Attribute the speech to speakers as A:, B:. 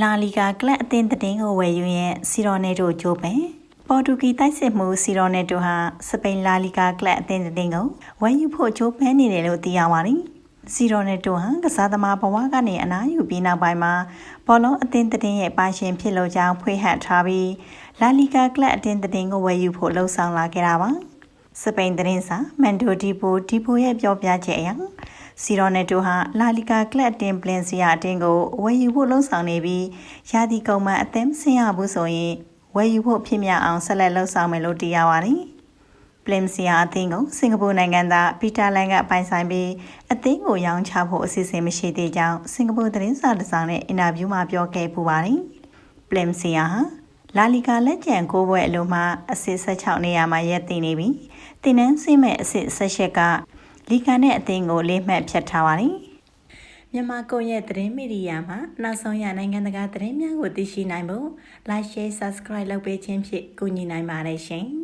A: လာလီဂါကလပ်အသင်းသတင်းကိုဝယ်ယူရင်စီရိုနယ်တိုဂျိုပင်ပေါ်တူဂီတိုက်စစ်မှုစီရိုနယ်တိုဟာစပိန်လာလီဂါကလပ်အသင်းသတင်းကိုဝယ်ယူဖို့ဂျိုပန်းနေတယ်လို့သိရပါတယ်စီရိုနယ်တိုဟာကစားသမားဘဝကနေအနားယူပြီးနောက်ပိုင်းမှာဘောလုံးအသင်းသတင်းရဲ့ပါရှင်ဖြစ်လို့ကြောင်းဖွေးဟပ်ထားပြီးလာလီဂါကလပ်အသင်းသတင်းကိုဝယ်ယူဖို့လှုံ့ဆော်လာခဲ့တာပါစပိန်သတင်းစာမန်ဒိုဒီပိုဒီပိုရဲ့ပြောပြချက်အရ စီရိုနယ်တိုဟာလာလီဂါကလပ်တင်ပလင်စီယာအတင်းကိုဝယ်ယူဖို့လှုံ့ဆော်နေပြီးရာသီကုန်မှအသင်းမဆင်းရဘူးဆိုရင်ဝယ်ယူဖို့ဖြစ်မြောက်အောင်ဆက်လက်လှုံ့ဆော်မယ်လို့သိရပါတယ်ပလင်စီယာအသင်းကိုစင်ကာပူနိုင်ငံသားပီတာလန်ကပိုင်ဆိုင်ပြီးအသင်းကိုရောင်းချဖို့အစီအစဉ်မရှိသေးကြောင်းစင်ကာပူသတင်းစာတစ်စောင်နဲ့အင်တာဗျူးမှာပြောခဲ့ပူပါတယ်ပလင်စီယာဟာလာလီဂါလက်ကျန်၉ဘွဲ့အလိုမှာအစစ်16နေရာမှာရပ်တည်နေပြီးတင်နန်းစိမဲ့အစစ်18က လီဂါနဲ့အသင်းကိုလေးမှတ်ဖြတ်ထားပါတယ်မြန်မာကွန်ရက်သတင်းမီဒီယာမှာနောက်ဆုံးရနိုင်ငံတကာသတင်းများကိုသိရှိနိုင်ဖို့ Like Share Subscribe လုပ်ပေးခြင်းဖြင့်ကူညီနိုင်ပါတယ်ရှင်။